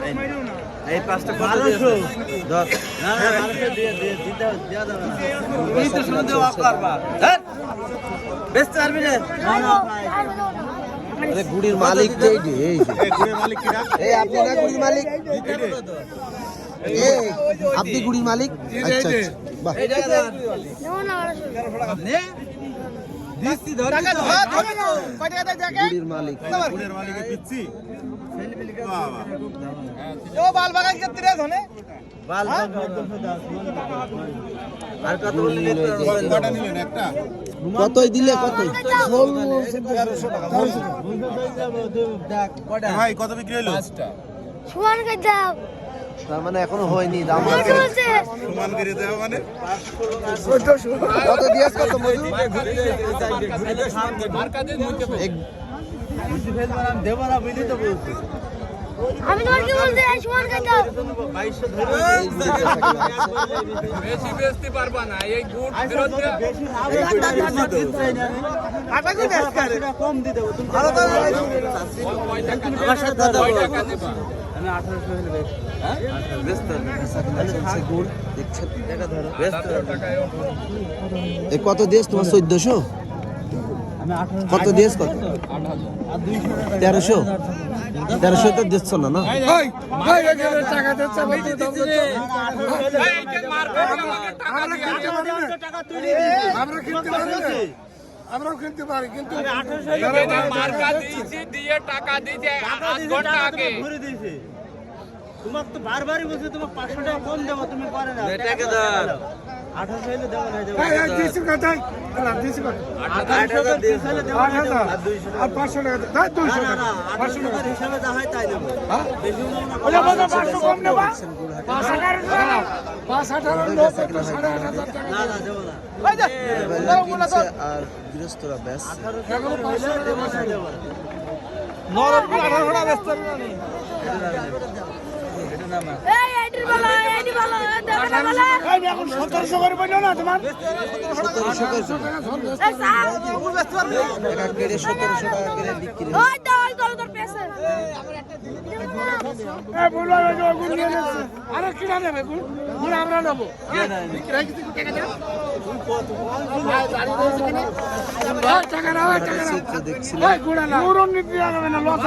বলতে পারেন আমার ছেলে বুঝে মেরে ছুঁয়েই দিল চাচা চেক দিয়ে লাগবে এই পাঁচটা কত দিয়েছে দশ বেচতে পারবি না? আরে গুড়ির মালিক যে এই এই যে। এই আপনি না গুড়ির মালিক? এই আপনি গুড়ির মালিক? আচ্ছা আচ্ছা। বাহ। গুড়ির মালিক। গুড়ির মালিকে দিচ্ছি। ও বাল বাগান করতে রে ধনে? বাল আর কত কতই দিলে কত ভাই কত বিক্রি হলো? সুমান কে দাও। তার মানে এখনও হয়নি দাম সমান করে দেওয়া মানে? কত কত আমি কি বলতে সুমান দাও। বেশি বেচতে পারবা না এই গুড় টাকা দিবা? কত দিয়েছ তোমার চোদ্দশো? কত দিয়েছ কত? তেরোশো? তেরোশো তো দিচ্ছ না না। আমরাও কিনতে পারি কিন্তু দিয়ে টাকা দিয়েছে, আধ ঘণ্টা আগে। তোমার তো বারবারই বলছি তোমার পাঁচশো টাকা কম দেবো তুমি পারে না হলে হলে দেবো আর টাকা। দে- দেয়, দুইশো না টাকা। না আঠারোশো টাকার হিসাবে যা হয় আঠারো আঠারো, না দেবো? না আর গৃহস্থরা ব্যাস এখনও পাঁচশো টাকা দেবো। আরে কিনা নেবে আমরা নেব। টাকা নাও, টাকা এই, গুড় না, লস।